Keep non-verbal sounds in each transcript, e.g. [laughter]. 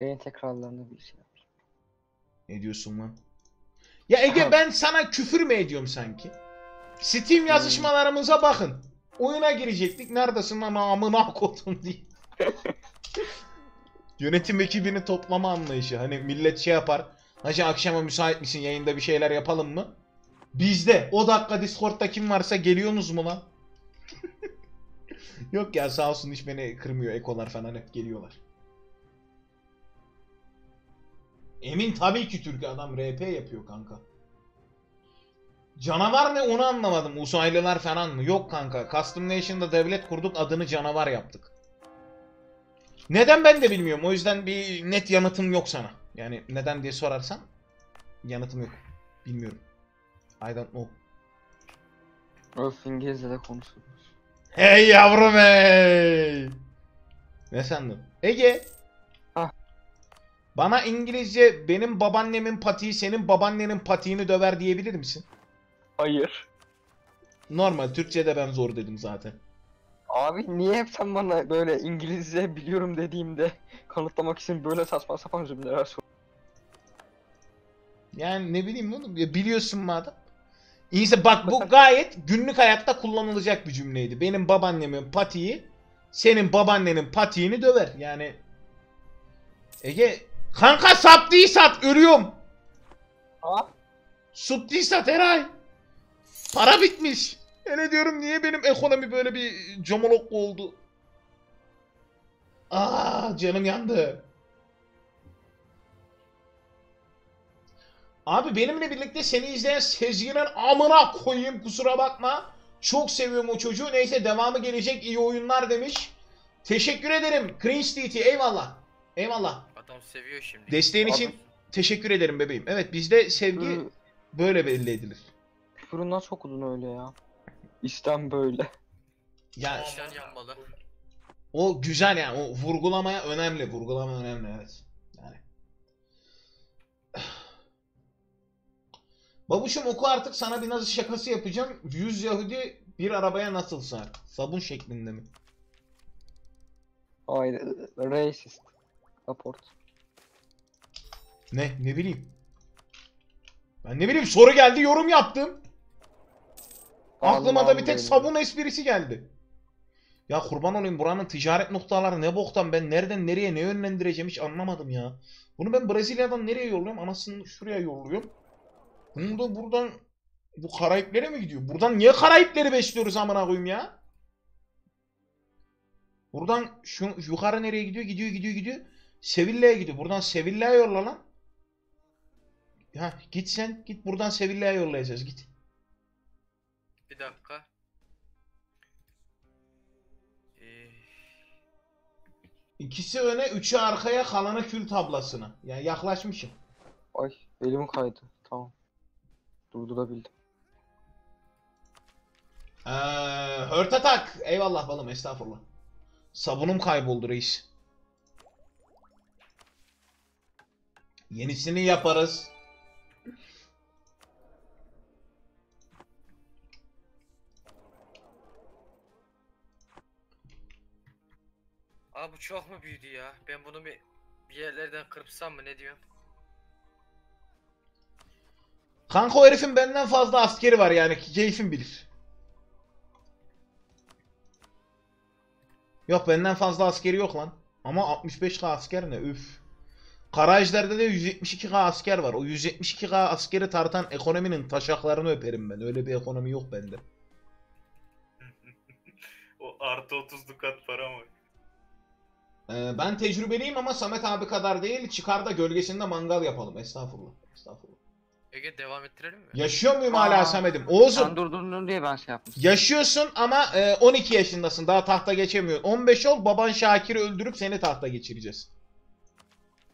Yayın tekrarlarında bir şey. Ne diyorsun lan? Ya Ege ben sana küfür mü ediyorum sanki? Steam yazışmalarımıza bakın. Oyuna girecektik. Neredesin lan amına kodum diye. [laughs] Yönetim ekibini toplama anlayışı. Hani millet şey yapar. Hacı akşama müsait misin yayında bir şeyler yapalım mı? Bizde. O dakika Discord'da kim varsa geliyorsunuz mu lan? [laughs] Yok ya sağ olsun hiç beni kırmıyor. Ekolar falan hep geliyorlar. Emin tabii ki Türk adam RP yapıyor kanka. Canavar ne onu anlamadım. Uzaylılar falan mı? Yok kanka. Custom Nation'da devlet kurduk adını canavar yaptık. Neden ben de bilmiyorum. O yüzden bir net yanıtım yok sana. Yani neden diye sorarsan yanıtım yok. Bilmiyorum. I don't know. Öf İngilizce de. Hey yavrum hey. Ne sandın? Ege. Bana İngilizce benim babaannemin patiği senin babaannenin patiğini döver diyebilir misin? Hayır. Normal Türkçe'de ben zor dedim zaten. Abi niye hep sen bana böyle İngilizce biliyorum dediğimde kanıtlamak için böyle saçma sapan cümleler sor. Yani ne bileyim oğlum ya biliyorsun madem. İyiyse bak bu gayet günlük hayatta kullanılacak bir cümleydi. Benim babaannemin patiği senin babaannenin patiğini döver. Yani Ege kanka sap değil sat ölüyorum. Ha? Sup değil sat Eray. Para bitmiş. Öyle diyorum niye benim ekonomi böyle bir comolok oldu. Aa canım yandı. Abi benimle birlikte seni izleyen Sezgin'in amına koyayım kusura bakma. Çok seviyorum o çocuğu. Neyse devamı gelecek iyi oyunlar demiş. Teşekkür ederim. Cringe TT eyvallah. Eyvallah. Adam seviyor şimdi. Desteğin Abi- için teşekkür ederim bebeğim. Evet bizde sevgi böyle belli edilir. Küfürün nasıl okudun öyle ya? İstem böyle. Ya Nişan yanmalı. o güzel yani o vurgulamaya önemli. Vurgulama önemli evet. Yani. [sighs] Babuşum oku artık sana bir nasıl şakası yapacağım. 100 Yahudi bir arabaya nasıl sığar? Sabun şeklinde mi? Hayır. Racist. Report. Ne? Ne bileyim. Ben ne bileyim soru geldi yorum yaptım. Aklıma da bir tek sabun esprisi geldi. Ya kurban olayım buranın ticaret noktaları ne boktan ben nereden nereye ne yönlendireceğim hiç anlamadım ya. Bunu ben Brezilya'dan nereye yolluyorum? Anasını şuraya yolluyorum. Bunu da buradan bu Karayiplere mi gidiyor? Buradan niye Karayipleri besliyoruz amına koyayım ya? Buradan şu yukarı nereye gidiyor? Gidiyor gidiyor gidiyor. Sevilla'ya gidiyor. Buradan Sevilla'ya yolla lan. Ha git sen. Git buradan Sevilla'ya yollayacağız git. Bir dakika. Ee, İkisi öne, üçü arkaya, kalanı kül tablasına. Yani yaklaşmışım. Ay elim kaydı. Tamam. Durdurabildim. Ee, hört atak. Eyvallah balım estağfurullah. Sabunum kayboldu reis. Yenisini yaparız. Aa bu çok mu büyüdü ya? Ben bunu bir bir yerlerden kırpsam mı ne diyorsun? Kanka o herifin benden fazla askeri var yani keyfim bilir. Yok benden fazla askeri yok lan. Ama 65k asker ne üf. Karaejder'de de 172k asker var. O 172k askeri tartan ekonominin taşaklarını öperim ben. Öyle bir ekonomi yok bende. [laughs] O artı 30 dukat para mı? Ee, ben tecrübeliyim ama Samet abi kadar değil. Çıkar da gölgesinde mangal yapalım. Estağfurullah. Estağfurullah. Ege devam ettirelim mi? Yaşıyor muyum Aa, hala Samet'im? Oğuzum. Sen durdurdun diye ben şey yapmıştım. Yaşıyorsun ama e, 12 yaşındasın. Daha tahta geçemiyorsun. 15 ol baban Şakir'i öldürüp seni tahta geçireceğiz.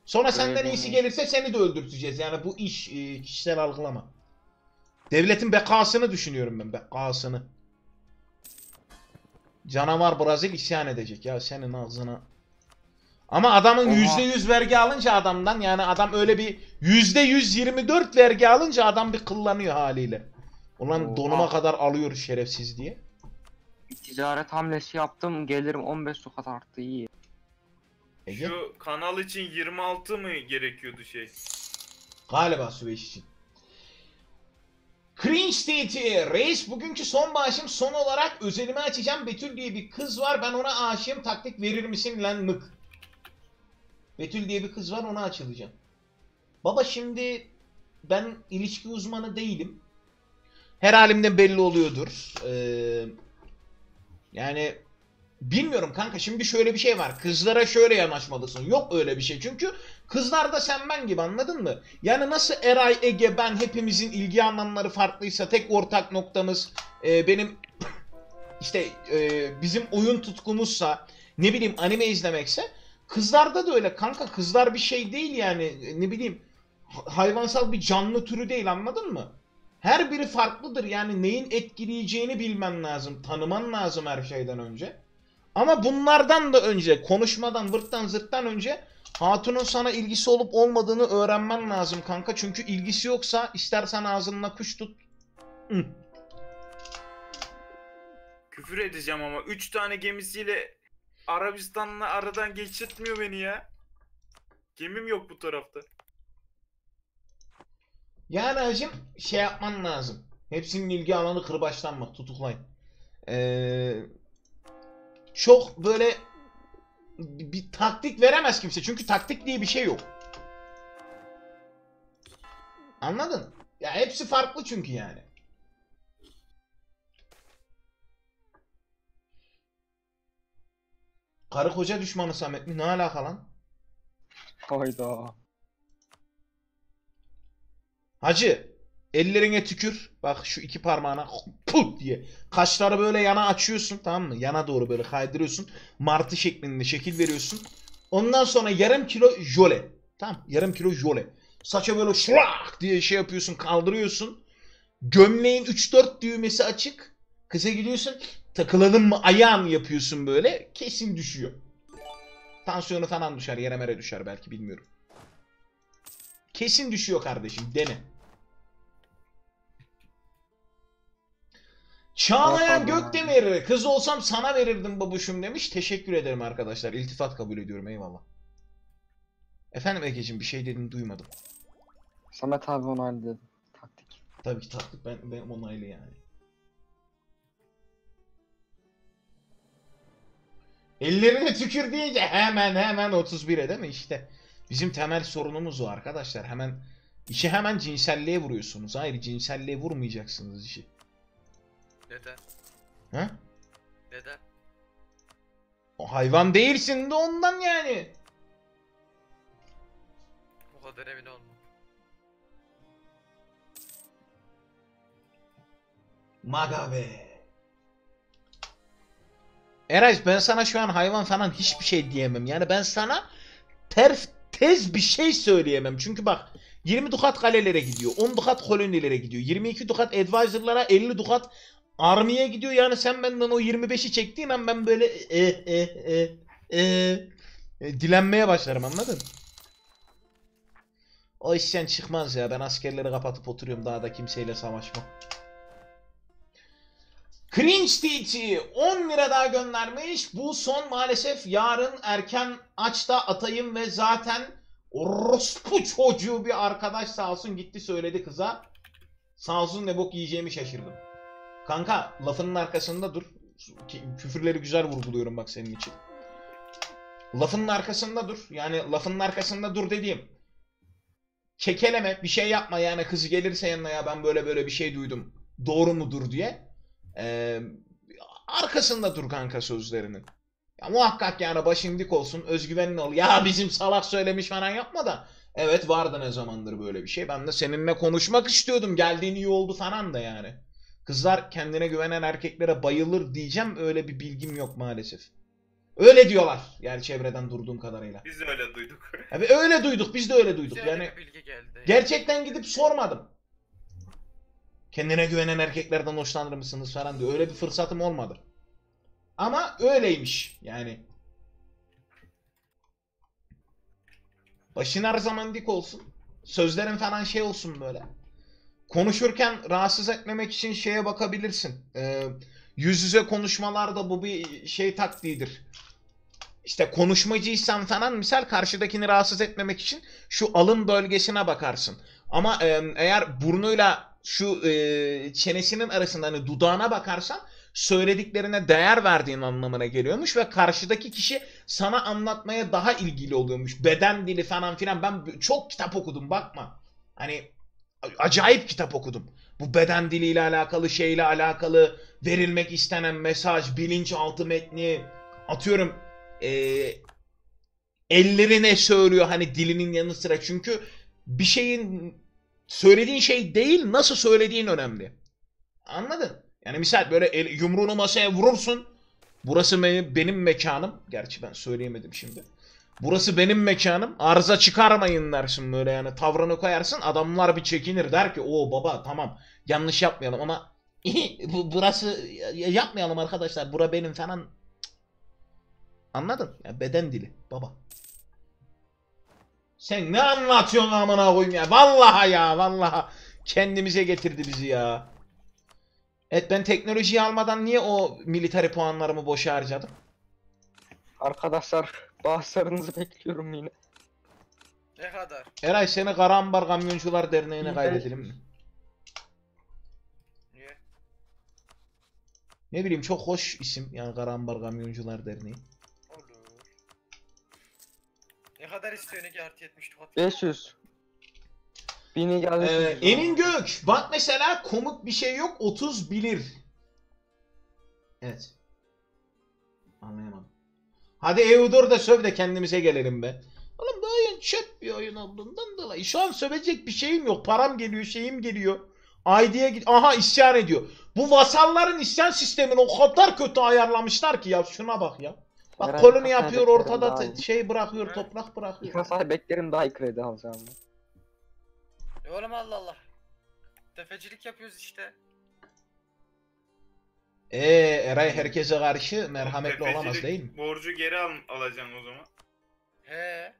Sonra senden Öyle iyisi mi? gelirse seni de öldürteceğiz. Yani bu iş e, kişisel algılama. Devletin bekasını düşünüyorum ben. Bekasını. Canavar Brazil isyan edecek. Ya senin ağzına. Ama adamın Oha. %100 vergi alınca adamdan yani adam öyle bir %124 vergi alınca adam bir kıllanıyor haliyle. Ulan Oha. donuma kadar alıyor şerefsiz diye. Ticaret hamlesi yaptım. Gelirim 15 tokat arttı iyi. Ege? Şu kanal için 26 mı gerekiyordu şey? Galiba Süveyş için. Cringe State Reis bugünkü son bağışım son olarak özelimi açacağım. Betül diye bir kız var ben ona aşığım taktik verir misin lan mık? Betül diye bir kız var ona açılacağım. Baba şimdi ben ilişki uzmanı değilim. Her halimden belli oluyordur. Ee, yani bilmiyorum kanka şimdi şöyle bir şey var. Kızlara şöyle yanaşmalısın. Yok öyle bir şey. Çünkü kızlar da sen ben gibi anladın mı? Yani nasıl Eray, Ege, ben hepimizin ilgi alanları farklıysa tek ortak noktamız e, benim [coughs] işte e, bizim oyun tutkumuzsa ne bileyim anime izlemekse kızlarda da öyle kanka kızlar bir şey değil yani ne bileyim ha- hayvansal bir canlı türü değil anladın mı? Her biri farklıdır yani neyin etkileyeceğini bilmen lazım tanıman lazım her şeyden önce. Ama bunlardan da önce konuşmadan vırttan zırttan önce Hatunun sana ilgisi olup olmadığını öğrenmen lazım kanka. Çünkü ilgisi yoksa istersen ağzınla kuş tut. Hı. Küfür edeceğim ama 3 tane gemisiyle Arabistan'la aradan geçirtmiyor beni ya. Gemim yok bu tarafta. Yani hacım şey yapman lazım. Hepsinin ilgi alanı kırbaçlanmak, tutuklayın. Ee, çok böyle bir, taktik veremez kimse. Çünkü taktik diye bir şey yok. Anladın? Ya hepsi farklı çünkü yani. Karı koca düşmanı Samet mi? Ne alaka lan? Hayda. Hacı ellerine tükür. Bak şu iki parmağına put diye. Kaşları böyle yana açıyorsun tamam mı? Yana doğru böyle kaydırıyorsun. Martı şeklinde şekil veriyorsun. Ondan sonra yarım kilo jöle. Tamam yarım kilo jöle. Saça böyle şlak diye şey yapıyorsun kaldırıyorsun. Gömleğin 3-4 düğmesi açık. Kıza gidiyorsun. Takılalım mı ayağın yapıyorsun böyle. Kesin düşüyor. Tansiyonu falan düşer. Yere mere düşer belki bilmiyorum. Kesin düşüyor kardeşim. Dene. Çağlayan Pardon abi. Gökdemir. Kız olsam sana verirdim babuşum demiş. Teşekkür ederim arkadaşlar. İltifat kabul ediyorum. Eyvallah. Efendim Ege'cim bir şey dedin duymadım. Samet abi onaylı dedim. Taktik. Tabii ki taktık ben, ben onaylı yani. Ellerine tükür deyince hemen hemen 31'e değil mi işte. Bizim temel sorunumuz o arkadaşlar. Hemen işi hemen cinselliğe vuruyorsunuz. Hayır cinselliğe vurmayacaksınız işi. Neden? Ha? Neden? O hayvan değilsin de ondan yani. O kadar emin olma. Maga be. Eray ben sana şu an hayvan falan hiçbir şey diyemem. Yani ben sana ters tez bir şey söyleyemem. Çünkü bak 20 dukat kalelere gidiyor. 10 dukat kolonilere gidiyor. 22 dukat advisor'lara 50 dukat army'ye gidiyor. Yani sen benden o 25'i çektiğin an ben böyle e e e e, e dilenmeye başlarım anladın? O işten çıkmaz ya. Ben askerleri kapatıp oturuyorum. Daha da kimseyle savaşmam. Cringe TT 10 lira daha göndermiş. Bu son maalesef yarın erken açta atayım ve zaten orospu çocuğu bir arkadaş sağ olsun gitti söyledi kıza. Sağ olsun ne bok yiyeceğimi şaşırdım. Kanka lafının arkasında dur. Küfürleri güzel vurguluyorum bak senin için. Lafının arkasında dur. Yani lafının arkasında dur dediğim. Kekeleme bir şey yapma yani kız gelirse yanına ya ben böyle böyle bir şey duydum. Doğru mudur diye. Ee, arkasında dur kanka sözlerinin. Ya muhakkak yani başın dik olsun, özgüvenin ol. Ya bizim salak söylemiş falan yapma da. Evet vardı ne zamandır böyle bir şey. Ben de seninle konuşmak istiyordum. Geldiğin iyi oldu falan da yani. Kızlar kendine güvenen erkeklere bayılır diyeceğim. Öyle bir bilgim yok maalesef. Öyle diyorlar. Yani çevreden durduğum kadarıyla. Biz de öyle duyduk. Abi öyle duyduk. Biz de öyle duyduk. Güzel Yani bilgi geldi. Gerçekten gidip sormadım. Kendine güvenen erkeklerden hoşlanır mısınız falan diye. Öyle bir fırsatım olmadı. Ama öyleymiş yani. Başın her zaman dik olsun. Sözlerin falan şey olsun böyle. Konuşurken rahatsız etmemek için şeye bakabilirsin. Ee, yüz yüze konuşmalarda bu bir şey taktiğidir. işte konuşmacıysan falan misal karşıdakini rahatsız etmemek için şu alın bölgesine bakarsın. Ama e, eğer burnuyla şu e, çenesinin arasında hani dudağına bakarsan söylediklerine değer verdiğin anlamına geliyormuş ve karşıdaki kişi sana anlatmaya daha ilgili oluyormuş. Beden dili falan filan. Ben çok kitap okudum bakma. Hani acayip kitap okudum. Bu beden diliyle alakalı, şeyle alakalı, verilmek istenen mesaj, bilinçaltı metni, atıyorum eee elleri ne söylüyor hani dilinin yanı sıra. Çünkü bir şeyin söylediğin şey değil, nasıl söylediğin önemli. Anladın? Yani misal böyle el, yumruğunu masaya vurursun. Burası benim, benim mekanım. Gerçi ben söyleyemedim şimdi. Burası benim mekanım. Arıza çıkarmayın dersin böyle yani. Tavrını koyarsın. Adamlar bir çekinir der ki o baba tamam yanlış yapmayalım ama [laughs] bu burası ya- yapmayalım arkadaşlar. Bura benim falan. Anladın? Ya beden dili baba. Sen ne anlatıyorsun amına koyayım ya? Vallahi ya vallahi kendimize getirdi bizi ya. Evet ben teknolojiyi almadan niye o military puanlarımı boşa harcadım? Arkadaşlar bazılarınızı bekliyorum yine. Ne kadar? Eray seni Karambar Kamyoncular Derneği'ne kaydedelim mi? Niye? Ne bileyim çok hoş isim yani Karambar Kamyoncular Derneği. Kadar istiyorsun ki artı 74? 500. Bini geldi. Ee, Emin Gök bak mesela komut bir şey yok 30 bilir. Evet. Anlayamadım. Hadi Eudor da söv de kendimize gelelim be. Oğlum bu oyun çöp bir oyun olduğundan dolayı. Şu an sövecek bir şeyim yok. Param geliyor, şeyim geliyor. ID'ye git. Aha isyan ediyor. Bu vasalların isyan sistemini o kadar kötü ayarlamışlar ki ya şuna bak ya. Bak Herhalde kolunu yapıyor ortada şey bırakıyor, Evet. toprak bırakıyor. Yıkasa beklerim daha iyi kredi alacağım. E oğlum Allah Allah. Tefecilik yapıyoruz işte. Ee Eray herkese karşı merhametli olamaz Tefecilik değil mi? Borcu geri al, alacaksın o zaman. He.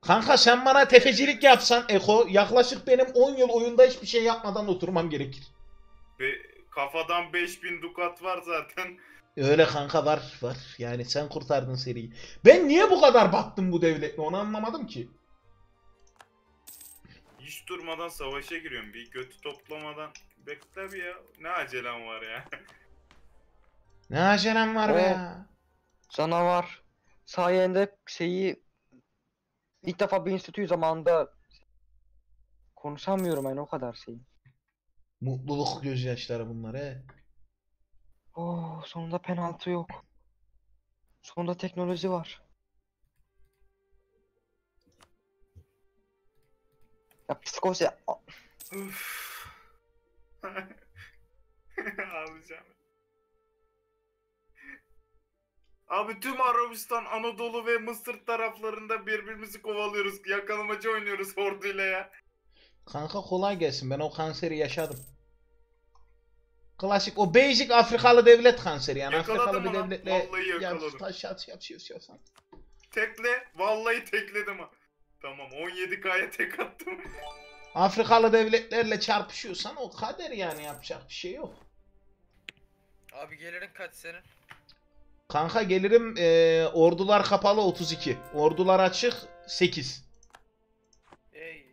Kanka sen bana tefecilik yapsan Eko yaklaşık benim 10 yıl oyunda hiçbir şey yapmadan oturmam gerekir. Ve kafadan 5000 dukat var zaten. Öyle kanka var var. Yani sen kurtardın seriyi. Ben niye bu kadar baktım bu devletle onu anlamadım ki. Hiç durmadan savaşa giriyorum. Bir götü toplamadan. Bekle bir ya. Ne acelem var ya. Ne acelem var be ya. Canavar. Sayende şeyi ilk defa bir enstitü zamanında konuşamıyorum yani o kadar şey. Mutluluk gözyaşları bunlar he. Oh sonunda penaltı yok. Sonunda teknoloji var. Ya psikoz ya. a- Üf. [laughs] Ağlayacağım. Abi tüm Arabistan, Anadolu ve Mısır taraflarında birbirimizi kovalıyoruz. Yakalamacı oynuyoruz orduyla ya. Kanka kolay gelsin ben o kanseri yaşadım. Klasik o basic Afrikalı devlet kanseri yani Yakaladım Afrikalı bir devletle Vallahi yakaladım. taş at yapıyorsan. Tekle. Vallahi tekledim ha. Tamam 17K'ya tek attım. Afrikalı devletlerle çarpışıyorsan o kader yani yapacak bir şey yok. Abi gelirin kaç senin? Kanka gelirim eee, ordular kapalı 32. Ordular açık 8. Ey.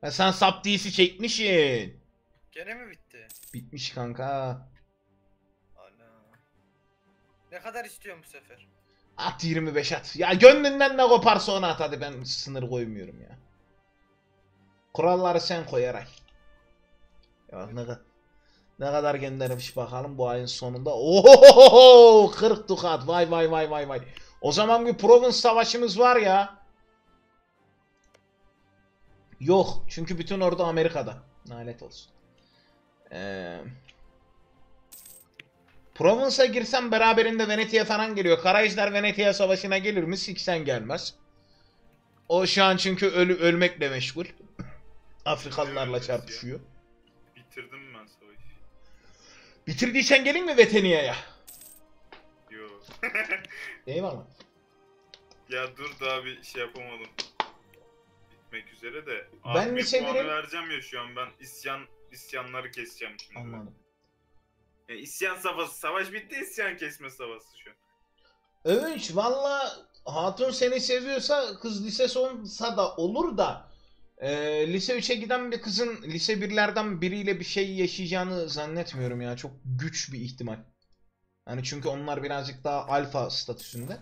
Ha, sen sap çekmişsin. Gene mi bitti? Bitmiş kanka. Ana. Ne kadar istiyorsun bu sefer? At 25 at. Ya gönlünden ne koparsa onu at hadi ben sınır koymuyorum ya. Kuralları sen koyarak. Ya ne kadar ne kadar göndermiş bakalım bu ayın sonunda. Ohohoho 40 dukat. Vay vay vay vay vay. O zaman bir Provence savaşımız var ya. Yok. Çünkü bütün ordu Amerika'da. Nalet olsun. Eee Provence'a girsem beraberinde Venetia falan geliyor. Karayiçler Venetia savaşına gelir mi? Siksen gelmez. O şu an çünkü ölü ölmekle meşgul. [laughs] Afrikalılarla çarpışıyor. Bitirdim ben savaşı. Bitirdiysen gelin mi Vetenia'ya? Yo. [laughs] Eyvallah. ya dur daha bir şey yapamadım. Bitmek üzere de. Ben Abi mi severim? vereceğim ya şu an ben isyan isyanları keseceğim şimdi. Anladım. E, isyan savaşı. Savaş bitti isyan kesme savaşı şu. Övünç valla hatun seni seviyorsa kız lise sonsa da olur da e, lise 3'e giden bir kızın lise 1'lerden biriyle bir şey yaşayacağını zannetmiyorum ya. Çok güç bir ihtimal. Yani çünkü onlar birazcık daha alfa statüsünde.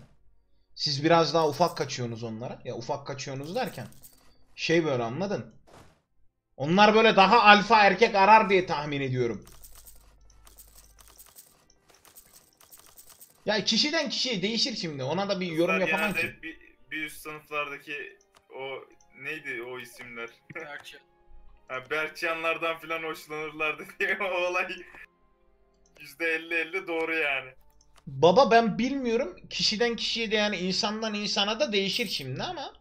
Siz biraz daha ufak kaçıyorsunuz onlara. Ya ufak kaçıyorsunuz derken şey böyle anladın? Onlar böyle daha alfa erkek arar diye tahmin ediyorum. Ya kişiden kişiye değişir şimdi. Ona da bir yorum Kızlar yapamam genelde ki. Bir, bir üst sınıflardaki o neydi o isimler? Gerçi. [laughs] Ha, Berkcanlardan falan hoşlanırlardı [laughs] diye o olay %50-50 doğru yani. Baba ben bilmiyorum. Kişiden kişiye de yani insandan insana da değişir şimdi ama.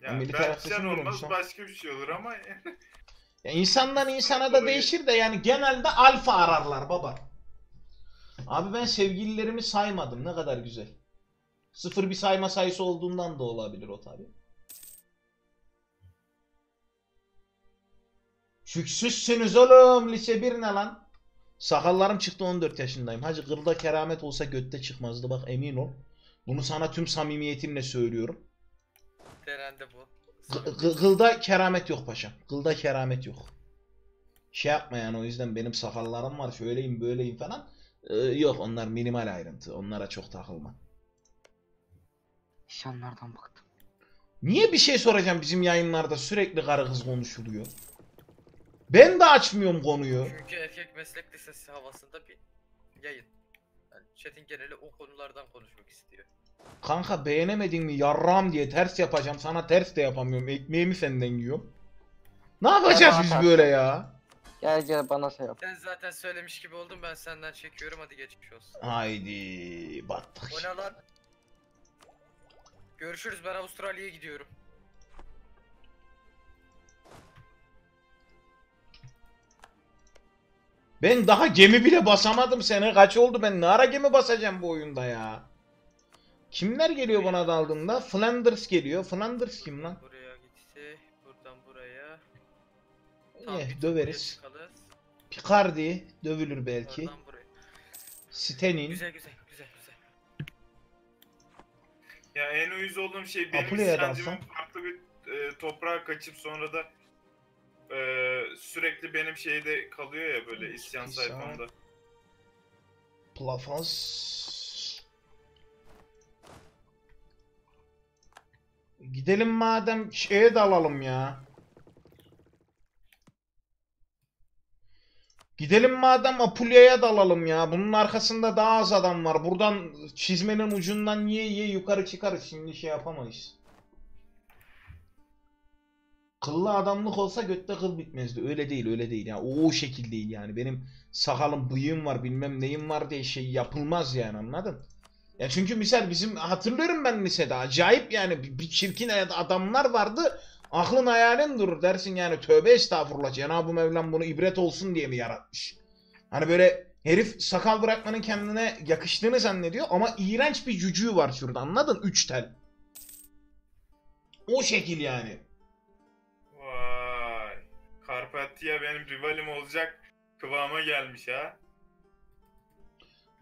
Ya Militer Berkcan Atasözü olmaz ha. başka bir şey olur ama [laughs] Ya insandan insana da değişir de yani genelde alfa ararlar baba. Abi ben sevgililerimi saymadım. Ne kadar güzel. Sıfır bir sayma sayısı olduğundan da olabilir o tabi. Şüksüzsünüz oğlum. Lise 1 ne lan? Sakallarım çıktı 14 yaşındayım. Hacı kılda keramet olsa götte çıkmazdı bak emin ol. Bunu sana tüm samimiyetimle söylüyorum. Denendi bu. Kı- kı- Kılda keramet yok paşam. Kılda keramet yok. Şey yapma yani o yüzden benim sakallarım var şöyleyim böyleyim falan. Ee, yok onlar minimal ayrıntı. Onlara çok takılma. İnsanlardan bıktım. Niye bir şey soracağım bizim yayınlarda sürekli karı kız konuşuluyor? Ben de açmıyorum konuyu. Çünkü erkek meslek lisesi havasında bir yayın. Yani chat'in geneli o konulardan konuşmak istiyor. Kanka beğenemedin mi yarram diye ters yapacağım. Sana ters de yapamıyorum. Ekmeğimi senden yiyorum. Ne yapacağız biz böyle ya? Gel gel bana şey yap. Sen zaten söylemiş gibi oldun ben senden çekiyorum hadi geçmiş olsun. Haydi battık. O ne lan? Görüşürüz ben Avustralya'ya gidiyorum. Ben daha gemi bile basamadım sene. Kaç oldu ben ne ara gemi basacağım bu oyunda ya? Kimler geliyor bana daldığında? Flanders geliyor. Flanders kim lan? Buraya gitti. Buradan buraya. Eh, bir tur döveriz. buraya çıkalım. Picardi dövülür belki. Oradan buraya. Stenin. Güzel güzel güzel güzel. ya en uyuz olduğum şey benim Apule'ye isyancımın dalsam. farklı bir e, toprağa kaçıp sonra da e, sürekli benim şeyde kalıyor ya böyle isyan Güzel. sayfamda. Plafons. Gidelim madem şeye dalalım ya. Gidelim madem Apulya'ya dalalım ya. Bunun arkasında daha az adam var. Buradan çizmenin ucundan yiye yiye yukarı çıkarız. Şimdi şey yapamayız. Kıllı adamlık olsa götte kıl bitmezdi. Öyle değil öyle değil. Yani o, o şekil değil yani. Benim sakalım bıyığım var bilmem neyim var diye şey yapılmaz yani anladın? Ya çünkü misal bizim hatırlıyorum ben lisede acayip yani bir, çirkin adamlar vardı. Aklın hayalin durur dersin yani tövbe estağfurullah Cenab-ı Mevlam bunu ibret olsun diye mi yaratmış? Hani böyle herif sakal bırakmanın kendine yakıştığını zannediyor ama iğrenç bir cücüğü var şurada anladın? Üç tel. O şekil yani. Vay. Carpathia benim rivalim olacak kıvama gelmiş ha.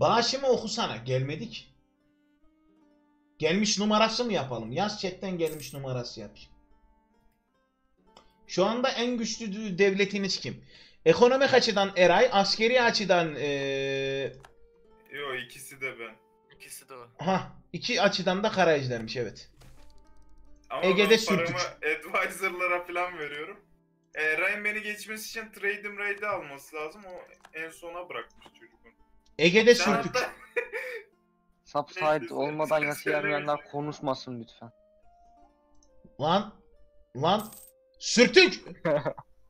Bağışımı okusana. Gelmedik. Gelmiş numarası mı yapalım? Yaz chatten gelmiş numarası yapayım. Şu anda en güçlü devletiniz kim? Ekonomik açıdan Eray, askeri açıdan eee Yo ikisi de ben. İkisi de o. ha iki açıdan da Karaejder'miş evet. Ama Ege'de ben sürtük. paramı advisor'lara falan veriyorum. E, Ryan beni geçmesi için Trade'im Raid'i alması lazım. O en sona bırakmış çocukun. Ege'de Sen sürtük. hatta [laughs] Subside olmadan yaşayamayanlar söylemeyin. konuşmasın lütfen. Lan lan sürtük.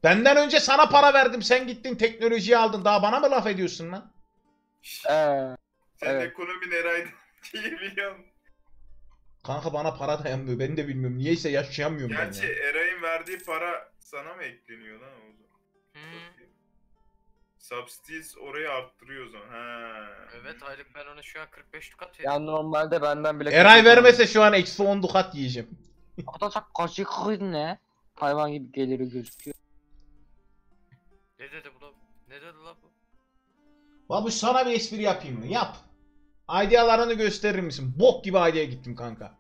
Benden önce sana para verdim. Sen gittin teknolojiyi aldın. Daha bana mı laf ediyorsun lan? Eee sen Evet. ekonomi neraydı [laughs] diye biliyorsun. Kanka bana para dayanmıyor. Ben de bilmiyorum. Niyeyse yaşayamıyorum ben Gerçi ya. Eray'ın verdiği para sana mı ekleniyor lan o zaman? Hmm. Substance orayı arttırıyor o zaman. Ha. Evet aylık ben ona şu an 45 dukat veriyorum. yani normalde benden bile... Eray vermese şu an eksi 10 dukat yiyeceğim. Atacak kaşık ne? Hayvan gibi geliri gözüküyor. Ne dedi bu lan? Ne dedi lan bu? Babuş sana bir espri yapayım mı? Yap. Idealarını gösterir misin? Bok gibi idea gittim kanka.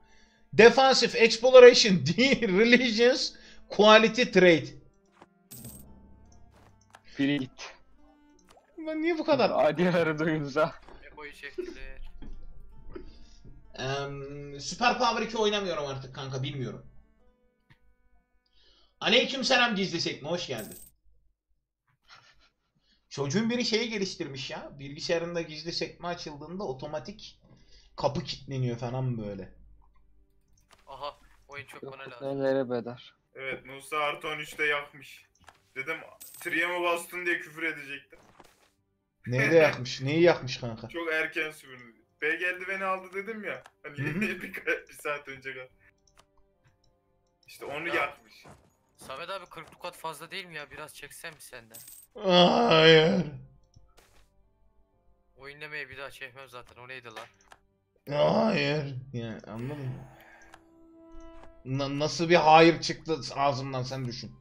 Defensive, Exploration, [laughs] D, Religions, Quality Trade. Biri gitti. Ben niye bu kadar? [laughs] Adileri duyunca. Eko'yu çektiler. Eee Super Power 2 oynamıyorum artık kanka bilmiyorum. Aleyküm selam gizli sekme hoş geldin. Çocuğun biri şeyi geliştirmiş ya. Bilgisayarında gizli sekme açıldığında otomatik kapı kilitleniyor falan böyle. Aha oyun çok bana lazım. Nelere bedar. Evet Musa artı 13'te yakmış. Dedim Trium'a bastın diye küfür edecektim. Neyde yakmış? Neyi yakmış kanka? Çok erken sürdü. B geldi beni aldı dedim ya. Hani [laughs] bir, bir saat önce kadar. İşte onu Ya. yakmış. Samet abi 40 dukat fazla değil mi ya? Biraz çeksen mi senden? Hayır. Oyun demeyi bir daha çekmem zaten. O neydi lan? Hayır. Yani anladın mı? Na- nasıl bir hayır çıktı ağzımdan sen düşün.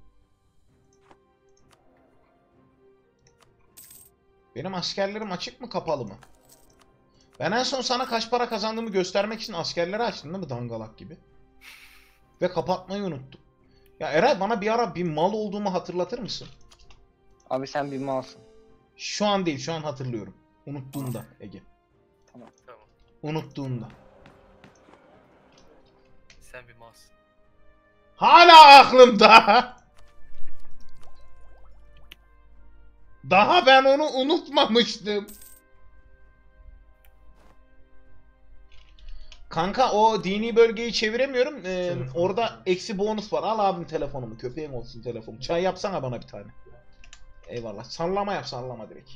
Benim askerlerim açık mı kapalı mı? Ben en son sana kaç para kazandığımı göstermek için askerleri açtım değil mi dangalak gibi? Ve kapatmayı unuttum. Ya Eray bana bir ara bir mal olduğumu hatırlatır mısın? Abi sen bir malsın. Şu an değil şu an hatırlıyorum. Unuttuğumda Ege. Tamam. Unuttuğumda. Sen bir malsın. Hala aklımda. [laughs] Daha ben onu unutmamıştım. Kanka o dini bölgeyi çeviremiyorum. Ee, Telefon. orada eksi bonus var. Al abim telefonumu. Köpeğim olsun telefonum. Çay yapsana bana bir tane. Eyvallah. Sallama yap sallama direkt.